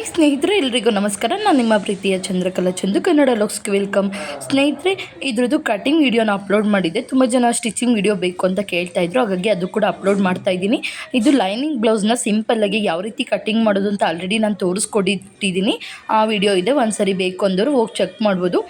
Hi ಸ್ನೇಹಿತರೆ, ಎಲ್ರಿಗೂ ನಮಸ್ಕಾರ. ನಾನು ನಿಮ್ಮ ಪ್ರೀತಿಯ ಚಂದ್ರಕಲಾ ಚಂದು, ಕನ್ನಡ ಲಾಕ್ಸ್ಗೆ ವೆಲ್ಕಮ್. ಸ್ನೇಹಿತರೆ, ಇದ್ರದ್ದು ಕಟಿಂಗ್ ವಿಡಿಯೋನ ಅಪ್ಲೋಡ್ ಮಾಡಿದ್ದೆ. ತುಂಬ ಜನ ಸ್ಟಿಚಿಂಗ್ ವಿಡಿಯೋ ಬೇಕು ಅಂತ ಕೇಳ್ತಾ ಇದ್ರು. ಹಾಗಾಗಿ ಅದು ಕೂಡ ಅಪ್ಲೋಡ್ ಮಾಡ್ತಾ ಇದ್ದೀನಿ. ಇದು ಲೈನಿಂಗ್ ಬ್ಲೌಸ್ನ ಸಿಂಪಲ್ಲಾಗಿ ಯಾವ ರೀತಿ ಕಟಿಂಗ್ ಮಾಡೋದು ಅಂತ ಆಲ್ರೆಡಿ ನಾನು ತೋರಿಸ್ಕೊಟ್ಟಿದ್ದೀನಿ. ಆ ವಿಡಿಯೋ ಇದೆ. ಒಂದ್ಸರಿ ಬೇಕು ಅಂದರು ಹೋಗಿ ಚೆಕ್ ಮಾಡ್ಬೋದು.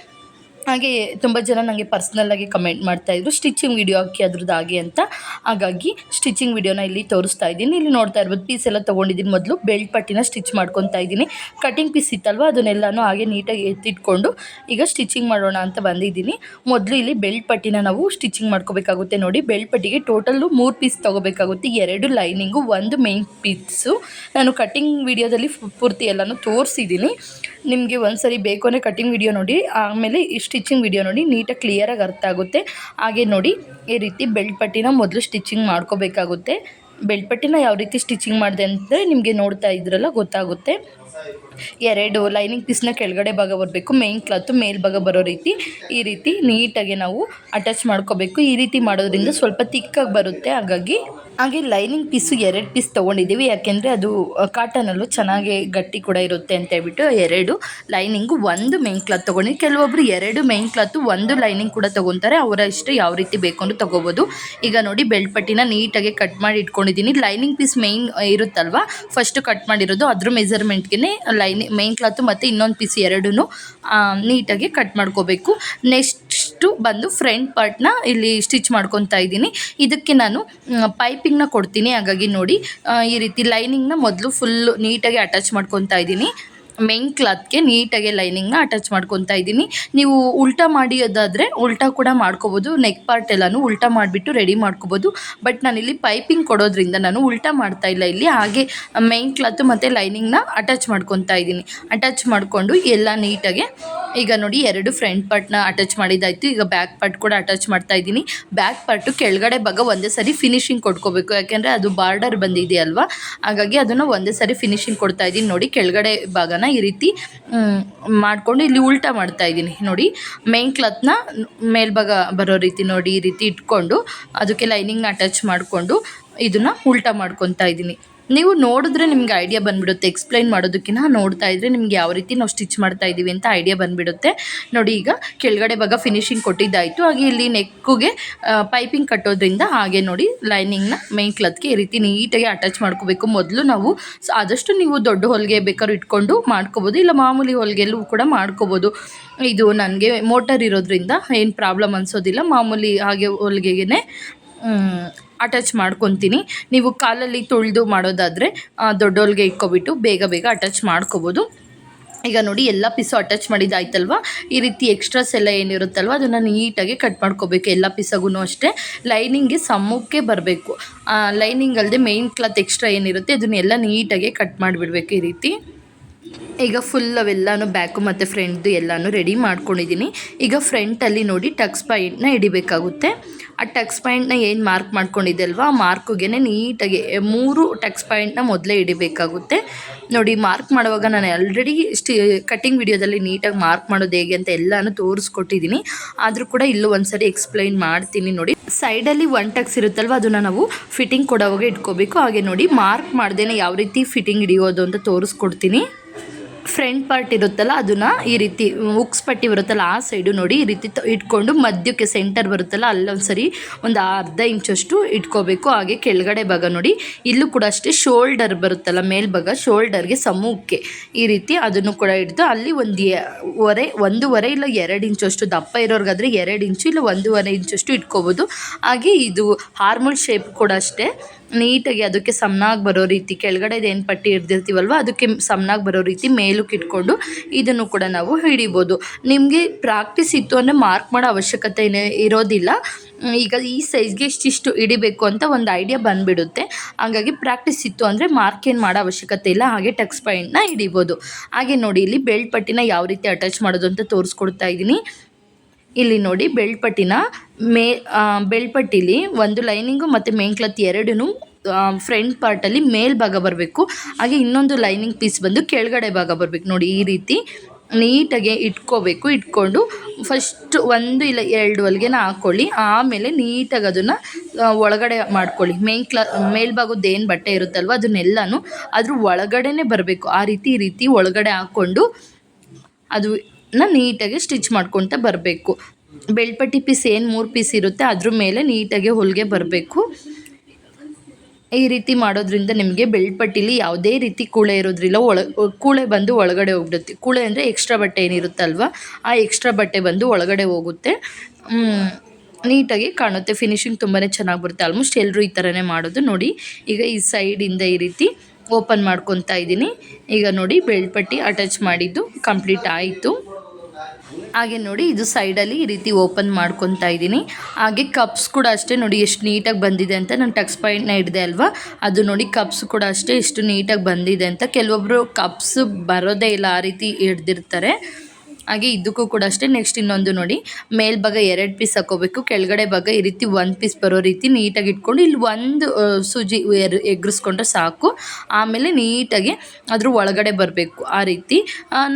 ಹಾಗೆ ತುಂಬ ಜನ ನನಗೆ ಪರ್ಸ್ನಲ್ಲಾಗಿ ಕಮೆಂಟ್ ಮಾಡ್ತಾಯಿದ್ರು ಸ್ಟಿಚಿಂಗ್ ವಿಡಿಯೋ ಹಾಕಿ ಅದ್ರದ್ದು ಹಾಗೆ ಅಂತ. ಹಾಗಾಗಿ ಸ್ಟಿಚಿಂಗ್ ವಿಡಿಯೋನ ಇಲ್ಲಿ ತೋರಿಸ್ತಾ ಇದ್ದೀನಿ. ಇಲ್ಲಿ ನೋಡ್ತಾ ಇರ್ಬೋದು ಪೀಸ್ ಎಲ್ಲ ತೊಗೊಂಡಿದ್ದೀನಿ ಮೊದಲು. ಬೆಲ್ಟ್ ಪಟ್ಟಿನ ಸ್ಟಿಚ್ ಮಾಡ್ಕೊತಾ ಇದ್ದೀನಿ. ಕಟಿಂಗ್ ಪೀಸ್ ಇತ್ತಲ್ವ, ಅದನ್ನೆಲ್ಲನೂ ಹಾಗೆ ನೀಟಾಗಿ ಎತ್ತಿಟ್ಕೊಂಡು ಈಗ ಸ್ಟಿಚಿಂಗ್ ಮಾಡೋಣ ಅಂತ ಬಂದಿದ್ದೀನಿ. ಮೊದಲು ಇಲ್ಲಿ ಬೆಲ್ಟ್ ಪಟ್ಟಿನ ನಾವು ಸ್ಟಿಚಿಂಗ್ ಮಾಡ್ಕೋಬೇಕಾಗುತ್ತೆ ನೋಡಿ. ಬೆಲ್ಟ್ ಪಟ್ಟಿಗೆ ಟೋಟಲ್ಲು ಮೂರು ಪೀಸ್ ತೊಗೋಬೇಕಾಗುತ್ತೆ. ಎರಡು ಲೈನಿಂಗು ಒಂದು ಮೇನ್ ಪೀಸು ನಾನು ಕಟಿಂಗ್ ವಿಡಿಯೋದಲ್ಲಿ ಪೂರ್ತಿ ಎಲ್ಲನೂ ತೋರಿಸಿದ್ದೀನಿ. ನಿಮಗೆ ಒಂದ್ಸರಿ ಬೇಕು ಅಂದರೆ ಕಟಿಂಗ್ ವಿಡಿಯೋ ನೋಡಿ. ಆಮೇಲೆ ಈ ಸ್ಟಿಚಿಂಗ್ ವಿಡಿಯೋ ನೋಡಿ ನೀಟಾಗಿ ಕ್ಲಿಯರಾಗಿ ಅರ್ಥ ಆಗುತ್ತೆ. ಹಾಗೆ ನೋಡಿ, ಈ ರೀತಿ ಬೆಲ್ಟ್ ಪಟ್ಟಿನ ಮೊದಲು ಸ್ಟಿಚಿಂಗ್ ಮಾಡ್ಕೋಬೇಕಾಗುತ್ತೆ. ಬೆಲ್ಟ್ ಪಟ್ಟಿನ ಯಾವ ರೀತಿ ಸ್ಟಿಚಿಂಗ್ ಮಾಡಿದೆ ಅಂದರೆ ನಿಮಗೆ ನೋಡ್ತಾ ಇದ್ರಲ್ಲ ಗೊತ್ತಾಗುತ್ತೆ. ಎರಡು ಲೈನಿಂಗ್ ಪೀಸ್ನ ಕೆಳಗಡೆ ಭಾಗ ಬರಬೇಕು ಮೇನ್ ಕ್ಲಾತು ಮೇಲ್ಭಾಗ ಬರೋ ರೀತಿ. ಈ ರೀತಿ ನೀಟಾಗಿ ನಾವು ಅಟ್ಯಾಚ್ ಮಾಡ್ಕೋಬೇಕು. ಈ ರೀತಿ ಮಾಡೋದ್ರಿಂದ ಸ್ವಲ್ಪ ತಿಕ್ಕಾಗಿ ಬರುತ್ತೆ. ಹಾಗಾಗಿ, ಹಾಗೆ ಲೈನಿಂಗ್ ಪೀಸು ಎರಡು ಪೀಸ್ ತೊಗೊಂಡಿದ್ದೀವಿ. ಯಾಕೆಂದರೆ ಅದು ಕಾಟನಲ್ಲೂ ಚೆನ್ನಾಗಿ ಗಟ್ಟಿ ಕೂಡ ಇರುತ್ತೆ ಅಂತ ಹೇಳ್ಬಿಟ್ಟು ಎರಡು ಲೈನಿಂಗು ಒಂದು ಮೇನ್ ಕ್ಲಾತ್ ತೊಗೊಂಡು ಕೆಲವೊಬ್ಬರು ಎರಡು ಮೇನ್ ಕ್ಲಾತು ಒಂದು ಲೈನಿಂಗ್ ಕೂಡ ತೊಗೊತಾರೆ. ಅವರ ಇಷ್ಟ ಯಾವ ರೀತಿ ಬೇಕು ಅಂತ ತೊಗೋಬೋದು. ಈಗ ನೋಡಿ ಬೆಲ್ಟ್ ಪಟ್ಟಿನ ನೀಟಾಗಿ ಕಟ್ ಮಾಡಿ ಇಟ್ಕೊಂಡಿದ್ದೀನಿ. ಲೈನಿಂಗ್ ಪೀಸ್ ಮೇಯ್ನ್ ಇರುತ್ತಲ್ವ? ಫಸ್ಟು ಕಟ್ ಮಾಡಿರೋದು, ಅದ್ರ ಮೆಸರ್ಮೆಂಟ್ಗೆ ಲೈನಿ ಮೈನ್ ಕ್ಲಾತು ಮತ್ತು ಇನ್ನೊಂದು ಪೀಸ್ ಎರಡೂ ನೀಟಾಗಿ ಕಟ್ ಮಾಡ್ಕೋಬೇಕು. ನೆಕ್ಸ್ಟು ಬಂದು ಫ್ರಂಟ್ ಪಾರ್ಟ್ನ ಇಲ್ಲಿ ಸ್ಟಿಚ್ ಮಾಡ್ಕೊತಾ ಇದ್ದೀನಿ. ಇದಕ್ಕೆ ನಾನು ಪೈಪಿಂಗ್ನ ಕೊಡ್ತೀನಿ. ಹಾಗಾಗಿ ನೋಡಿ ಈ ರೀತಿ ಲೈನಿಂಗ್ನ ಮೊದಲು ಫುಲ್ಲು ನೀಟಾಗಿ ಅಟ್ಯಾಚ್ ಮಾಡ್ಕೊತಾ ಇದ್ದೀನಿ. ಮೇನ್ ಕ್ಲಾತ್ಗೆ ನೀಟಾಗಿ ಲೈನಿಂಗ್ನ ಅಟ್ಯಾಚ್ ಮಾಡ್ಕೊತಾ ಇದ್ದೀನಿ. ನೀವು ಉಲ್ಟಾ ಮಾಡಿಯೋದಾದರೆ ಉಲ್ಟಾ ಕೂಡ ಮಾಡ್ಕೋಬೋದು. ನೆಕ್ ಪಾರ್ಟ್ ಎಲ್ಲನೂ ಉಲ್ಟಾ ಮಾಡಿಬಿಟ್ಟು ರೆಡಿ ಮಾಡ್ಕೋಬೋದು. ಬಟ್ ನಾನಿಲ್ಲಿ ಪೈಪಿಂಗ್ ಕೊಡೋದ್ರಿಂದ ನಾನು ಉಲ್ಟಾ ಮಾಡ್ತಾ ಇಲ್ಲ ಇಲ್ಲಿ. ಹಾಗೆ ಮೇನ್ ಕ್ಲಾತು ಮತ್ತು ಲೈನಿಂಗ್ನ ಅಟ್ಯಾಚ್ ಮಾಡ್ಕೊತಾ ಇದ್ದೀನಿ. ಅಟ್ಯಾಚ್ ಮಾಡಿಕೊಂಡು ಎಲ್ಲ ನೀಟಾಗಿ ಈಗ ನೋಡಿ ಎರಡು ಫ್ರಂಟ್ ಪಾರ್ಟ್ನ ಅಟ್ಯಾಚ್ ಮಾಡಿದ್ದಾಯಿತು. ಈಗ ಬ್ಯಾಕ್ ಪಾರ್ಟ್ ಕೂಡ ಅಟ್ಯಾಚ್ ಮಾಡ್ತಾ ಇದ್ದೀನಿ. ಬ್ಯಾಕ್ ಪಾರ್ಟು ಕೆಳಗಡೆ ಭಾಗ ಒಂದೇ ಸರಿ ಫಿನಿಶಿಂಗ್ ಕೊಡ್ಕೋಬೇಕು ಯಾಕೆಂದರೆ ಅದು ಬಾರ್ಡರ್ ಬಂದಿದೆಯಲ್ವಾ? ಹಾಗಾಗಿ ಅದನ್ನು ಒಂದೇ ಸರಿ ಫಿನಿಶಿಂಗ್ ಕೊಡ್ತಾ ಇದ್ದೀನಿ. ನೋಡಿ ಕೆಳಗಡೆ ಭಾಗನ ಈ ರೀತಿ ಮಾಡಿಕೊಂಡು ಇಲ್ಲಿ ಉಲ್ಟಾ ಮಾಡ್ತಾ ಇದ್ದೀನಿ. ನೋಡಿ ಮೇನ್ ಕ್ಲತ್ನ ಮೇಲ್ಭಾಗ ಬರೋ ರೀತಿ ನೋಡಿ ಈ ರೀತಿ ಇಟ್ಕೊಂಡು, ಅದಕ್ಕೆ ಲೈನಿಂಗ್ನ ಅಟ್ಯಾಚ್ ಮಾಡಿಕೊಂಡು ಇದನ್ನು ಉಲ್ಟಾ ಮಾಡ್ಕೊತಾ ಇದ್ದೀನಿ. ನೀವು ನೋಡಿದ್ರೆ ನಿಮ್ಗೆ ಐಡಿಯಾ ಬಂದ್ಬಿಡುತ್ತೆ. ಎಕ್ಸ್ಪ್ಲೈನ್ ಮಾಡೋದಕ್ಕಿಂತ ನೋಡ್ತಾ ಇದ್ರೆ ನಿಮ್ಗೆ ಯಾವ ರೀತಿ ನಾವು ಸ್ಟಿಚ್ ಮಾಡ್ತಾ ಇದ್ದೀವಿ ಅಂತ ಐಡಿಯಾ ಬಂದುಬಿಡುತ್ತೆ. ನೋಡಿ ಈಗ ಕೆಳಗಡೆ ಭಾಗ ಫಿನಿಶಿಂಗ್ ಕೊಟ್ಟಿದ್ದಾಯಿತು. ಹಾಗೆ ಇಲ್ಲಿ ನೆಕ್ಕಿಗೆ ಪೈಪಿಂಗ್ ಕಟ್ಟೋದ್ರಿಂದ ಹಾಗೆ ನೋಡಿ ಲೈನಿಂಗ್ನ ಮೇನ್ ಕ್ಲತ್ಗೆ ಈ ರೀತಿ ನೀಟಾಗಿ ಅಟ್ಯಾಚ್ ಮಾಡ್ಕೋಬೇಕು. ಮೊದಲು ನಾವು ಆದಷ್ಟು ನೀವು ದೊಡ್ಡ ಹೊಲಿಗೆ ಬೇಕಾದ್ರೂ ಇಟ್ಕೊಂಡು ಮಾಡ್ಕೋಬೋದು. ಇಲ್ಲ ಮಾಮೂಲಿ ಹೊಲಿಗೆಲ್ಲೂ ಕೂಡ ಮಾಡ್ಕೋಬೋದು. ಇದು ನನಗೆ ಮೋಟರ್ ಇರೋದ್ರಿಂದ ಏನು ಪ್ರಾಬ್ಲಮ್ ಅನಿಸೋದಿಲ್ಲ. ಮಾಮೂಲಿ ಹಾಗೆ ಹೊಲಿಗೆಗೆ ಅಟ್ಯಾಚ್ ಮಾಡ್ಕೊತೀನಿ. ನೀವು ಕಾಲಲ್ಲಿ ತೊಳೆದು ಮಾಡೋದಾದರೆ ದೊಡ್ಡೋಳಿಗೆ ಹೊಲಿಗೆ ಇಟ್ಕೊಬಿಟ್ಟು ಬೇಗ ಬೇಗ ಅಟ್ಯಾಚ್ ಮಾಡ್ಕೋಬೋದು. ಈಗ ನೋಡಿ, ಎಲ್ಲ ಪೀಸು ಅಟ್ಯಾಚ್ ಮಾಡಿದ್ದಾಯ್ತಲ್ವ ಈ ರೀತಿ ಎಕ್ಸ್ಟ್ರಾಸ್ ಎಲ್ಲ ಏನಿರುತ್ತಲ್ವ? ಅದನ್ನು ನೀಟಾಗಿ ಕಟ್ ಮಾಡ್ಕೋಬೇಕು. ಎಲ್ಲ ಪೀಸಗೂ ಅಷ್ಟೇ. ಲೈನಿಂಗ್ಗೆ ಸಮ್ಮುಖಕ್ಕೆ ಬರಬೇಕು. ಲೈನಿಂಗ್ ಅಲ್ಲದೆ ಮೇಯ್ನ್ ಕ್ಲಾತ್ ಎಕ್ಸ್ಟ್ರಾ ಏನಿರುತ್ತೆ ಅದನ್ನೆಲ್ಲ ನೀಟಾಗಿ ಕಟ್ ಮಾಡಿಬಿಡ್ಬೇಕು ಈ ರೀತಿ. ಈಗ ಫುಲ್ ಅವೆಲ್ಲನೂ ಬ್ಯಾಕು ಮತ್ತು ಫ್ರಂಟ್ದು ಎಲ್ಲಾನು ರೆಡಿ ಮಾಡ್ಕೊಂಡಿದ್ದೀನಿ ಈಗ ಫ್ರಂಟಲ್ಲಿ ನೋಡಿ ಟಕ್ಸ್ ಪಾಯಿಂಟ್ನ ಹಿಡಿಬೇಕಾಗುತ್ತೆ. ಆ ಟಕ್ಸ್ ಪಾಯಿಂಟ್ನ ಏನು ಮಾರ್ಕ್ ಮಾಡ್ಕೊಂಡಿದ್ದೆ ಅಲ್ವಾ ಆ ಮಾರ್ಕ್ಗೆ ನೀಟಾಗಿ ಮೂರು ಟಕ್ಸ್ ಪಾಯಿಂಟ್ನ ಮೊದಲೇ ಹಿಡಿಬೇಕಾಗುತ್ತೆ ನೋಡಿ ಮಾರ್ಕ್ ಮಾಡುವಾಗ ನಾನು ಆಲ್ರೆಡಿ ಸ್ಟಿ ಕಟ್ಟಿಂಗ್ ವಿಡಿಯೋದಲ್ಲಿ ನೀಟಾಗಿ ಮಾರ್ಕ್ ಮಾಡೋದು ಹೇಗೆ ಅಂತ ಎಲ್ಲನೂ ತೋರಿಸ್ಕೊಟ್ಟಿದ್ದೀನಿ ಆದರೂ ಕೂಡ ಇಲ್ಲೂ ಒಂದ್ಸರಿ ಎಕ್ಸ್ಪ್ಲೈನ್ ಮಾಡ್ತೀನಿ ನೋಡಿ. ಸೈಡಲ್ಲಿ ಒನ್ ಟಕ್ಸ್ ಇರುತ್ತಲ್ವ, ಅದನ್ನು ನಾವು ಫಿಟ್ಟಿಂಗ್ ಕೊಡೋವಾಗ ಇಟ್ಕೋಬೇಕು. ಹಾಗೆ ನೋಡಿ ಮಾರ್ಕ್ ಮಾಡ್ದೇ ಯಾವ ರೀತಿ ಫಿಟ್ಟಿಂಗ್ ಹಿಡಿಯೋದು ಅಂತ ತೋರಿಸ್ಕೊಡ್ತೀನಿ. ಫ್ರಂಟ್ ಪಾರ್ಟ್ ಇರುತ್ತಲ್ಲ, ಅದನ್ನು ಈ ರೀತಿ ಉಕ್ಸ್ ಪಟ್ಟಿ ಬರುತ್ತಲ್ಲ, ಆ ಸೈಡು ನೋಡಿ ಈ ರೀತಿ ಇಟ್ಕೊಂಡು ಮಧ್ಯಕ್ಕೆ ಸೆಂಟರ್ ಬರುತ್ತಲ್ಲ ಅಲ್ಲೊಂದು ಸರಿ ಒಂದು ಅರ್ಧ ಇಂಚಷ್ಟು ಇಟ್ಕೋಬೇಕು. ಹಾಗೆ ಕೆಳಗಡೆ ಭಾಗ ನೋಡಿ, ಇಲ್ಲೂ ಕೂಡ ಅಷ್ಟೇ ಶೋಲ್ಡರ್ ಬರುತ್ತಲ್ಲ ಮೇಲ್ಭಾಗ ಶೋಲ್ಡರ್ಗೆ ಸಮೂಹಕ್ಕೆ ಈ ರೀತಿ ಅದನ್ನು ಕೂಡ ಹಿಡಿದು ಅಲ್ಲಿ ಒಂದು ಒರೆ ವರೆ, ಒಂದೂವರೆ ಇಲ್ಲ ಎರಡು ಇಂಚಷ್ಟು, ದಪ್ಪ ಇರೋರ್ಗಾದ್ರೆ ಎರಡು ಇಂಚು ಇಲ್ಲ ಒಂದೂವರೆ ಇಂಚಷ್ಟು ಇಟ್ಕೋಬೋದು. ಹಾಗೆ ಇದು ಹಾರ್ಮೋಲ್ ಶೇಪ್ ಕೂಡ ಅಷ್ಟೇ. ನೀಟಾಗಿ ಅದಕ್ಕೆ ಸಮನಾಗಿ ಬರೋ ರೀತಿ ಕೆಳಗಡೆದು ಏನು ಪಟ್ಟಿ ಹಿಡ್ದಿರ್ತೀವಲ್ವ, ಅದಕ್ಕೆ ಸಮನಾಗಿ ಬರೋ ರೀತಿ ಮೇಲಕ್ಕೆ ಇಟ್ಕೊಂಡು ಇದನ್ನು ಕೂಡ ನಾವು ಹಿಡಿಬೋದು. ನಿಮಗೆ ಪ್ರಾಕ್ಟೀಸ್ ಇತ್ತು ಅಂದರೆ ಮಾರ್ಕ್ ಮಾಡೋ ಅವಶ್ಯಕತೆ ಇರೋದಿಲ್ಲ. ಈಗ ಈ ಸೈಜ್ಗೆ ಇಷ್ಟಿಷ್ಟು ಹಿಡಿಬೇಕು ಅಂತ ಒಂದು ಐಡಿಯಾ ಬಂದುಬಿಡುತ್ತೆ. ಹಾಗಾಗಿ ಪ್ರಾಕ್ಟೀಸ್ ಇತ್ತು ಅಂದರೆ ಮಾರ್ಕ್ ಏನು ಮಾಡೋ ಅವಶ್ಯಕತೆ ಇಲ್ಲ, ಹಾಗೆ ಟಕ್ಸ್ ಪಾಯಿಂಟ್ನ ಹಿಡಿಬೋದು. ಹಾಗೆ ನೋಡಿ, ಇಲ್ಲಿ ಬೆಲ್ಟ್ ಪಟ್ಟಿನ ಯಾವ ರೀತಿ ಅಟ್ಯಾಚ್ ಮಾಡೋದು ಅಂತ ತೋರಿಸ್ಕೊಡ್ತಾ ಇದ್ದೀನಿ. ಇಲ್ಲಿ ನೋಡಿ ಬೆಳ್ಪಟ್ಟಿನ ಪಟ್ಟಿನ ಮೇ ಬೆಲ್ಟ್ ಪಟ್ಟಿಲಿ ಒಂದು ಲೈನಿಂಗು ಮತ್ತು ಮೇನ್ ಕ್ಲತ್ ಎರಡೂ ಫ್ರಂಟ್ ಪಾರ್ಟಲ್ಲಿ ಮೇಲ್ಭಾಗ ಬರಬೇಕು. ಹಾಗೆ ಇನ್ನೊಂದು ಲೈನಿಂಗ್ ಪೀಸ್ ಬಂದು ಕೆಳಗಡೆ ಭಾಗ ಬರಬೇಕು. ನೋಡಿ ಈ ರೀತಿ ನೀಟಾಗಿ ಇಟ್ಕೋಬೇಕು. ಇಟ್ಕೊಂಡು ಫಸ್ಟ್ ಒಂದು ಇಲ್ಲ ಎರಡು ಹೊಲಿಗೆನ ಹಾಕ್ಕೊಳ್ಳಿ ಆಮೇಲೆ ನೀಟಾಗಿ ಅದನ್ನು ಒಳಗಡೆ ಮಾಡ್ಕೊಳ್ಳಿ. ಮೇನ್ ಕ್ಲಾ ಮೇಲ್ಭಾಗದ್ದು ಏನು ಬಟ್ಟೆ ಇರುತ್ತಲ್ವ ಅದನ್ನೆಲ್ಲನೂ ಅದ್ರ ಒಳಗಡೆನೇ ಬರಬೇಕು. ಆ ರೀತಿ ಈ ರೀತಿ ಒಳಗಡೆ ಹಾಕ್ಕೊಂಡು ಅದನ್ನ ನೀಟಾಗಿ ಸ್ಟಿಚ್ ಮಾಡ್ಕೊತ ಬರಬೇಕು. ಬೆಳ್ಪಟ್ಟಿ ಪೀಸ್ ಏನು ಮೂರು ಪೀಸ್ ಇರುತ್ತೆ ಅದ್ರ ಮೇಲೆ ನೀಟಾಗಿ ಹೊಲಿಗೆ ಬರಬೇಕು. ಈ ರೀತಿ ಮಾಡೋದ್ರಿಂದ ನಿಮಗೆ ಬೆಳ್ಪಟ್ಟಿಲಿ ಯಾವುದೇ ರೀತಿ ಕೂಳೆ ಇರೋದ್ರಿಲ್ಲ, ಒಳ, ಕೂಳೆ ಬಂದು ಒಳಗಡೆ ಹೋಗ್ಬಿಡುತ್ತೆ. ಕೂಳೆ ಅಂದರೆ ಎಕ್ಸ್ಟ್ರಾ ಬಟ್ಟೆ ಏನಿರುತ್ತಲ್ವ, ಆ ಎಕ್ಸ್ಟ್ರಾ ಬಟ್ಟೆ ಬಂದು ಒಳಗಡೆ ಹೋಗುತ್ತೆ. ನೀಟಾಗಿ ಕಾಣುತ್ತೆ. ಫಿನಿಶಿಂಗ್ ತುಂಬಾ ಚೆನ್ನಾಗಿ ಬರುತ್ತೆ. ಆಲ್ಮೋಸ್ಟ್ ಎಲ್ಲರೂ ಈ ಥರನೇ ಮಾಡೋದು ನೋಡಿ. ಈಗ ಈ ಸೈಡಿಂದ ಈ ರೀತಿ ಓಪನ್ ಮಾಡ್ಕೊತಾ ಇದ್ದೀನಿ. ಈಗ ನೋಡಿ, ಬೆಳ್ಪಟ್ಟಿ ಅಟ್ಯಾಚ್ ಮಾಡಿದ್ದು ಕಂಪ್ಲೀಟ್ ಆಯಿತು. ಹಾಗೆ ನೋಡಿ ಇದು ಸೈಡಲ್ಲಿ ಈ ರೀತಿ ಓಪನ್ ಮಾಡ್ಕೊತಾ ಇದ್ದೀನಿ. ಹಾಗೆ ಕಪ್ಸ್ ಕೂಡ ಅಷ್ಟೇ ನೋಡಿ ಎಷ್ಟು ನೀಟಾಗಿ ಬಂದಿದೆ ಅಂತ ನಾನು ಟಕ್ಸ್ ಪಾಯಿಂಟ್ನ ಹಿಡಿದೆ ಅಲ್ವಾ? ಅದು ನೋಡಿ ಕಪ್ಸ್ ಕೂಡ ಅಷ್ಟೇ ಎಷ್ಟು ನೀಟಾಗಿ ಬಂದಿದೆ ಅಂತ. ಕೆಲವೊಬ್ಬರು ಕಪ್ಸ್ ಬರೋದೇ ಇಲ್ಲ, ಆ ರೀತಿ ಹಿಡ್ದಿರ್ತಾರೆ. ಹಾಗೆ ಇದಕ್ಕೂ ಕೂಡ ಅಷ್ಟೇ. ನೆಕ್ಸ್ಟ್ ಇನ್ನೊಂದು ನೋಡಿ. ಮೇಲ್ಭಾಗ ಎರಡು ಪೀಸ್ ಹಾಕೋಬೇಕು ಕೆಳಗಡೆ ಭಾಗ ಈ ರೀತಿ ಒಂದು ಪೀಸ್ ಬರೋ ರೀತಿ ನೀಟಾಗಿ ಇಟ್ಕೊಂಡು ಇಲ್ಲಿ ಒಂದು ಸೂಜಿ ಎರ್, ಎಗ್ರಿಸ್ಕೊಂಡ್ರೆ ಸಾಕು. ಆಮೇಲೆ ನೀಟಾಗಿ ಅದ್ರ ಒಳಗಡೆ ಬರಬೇಕು. ಆ ರೀತಿ.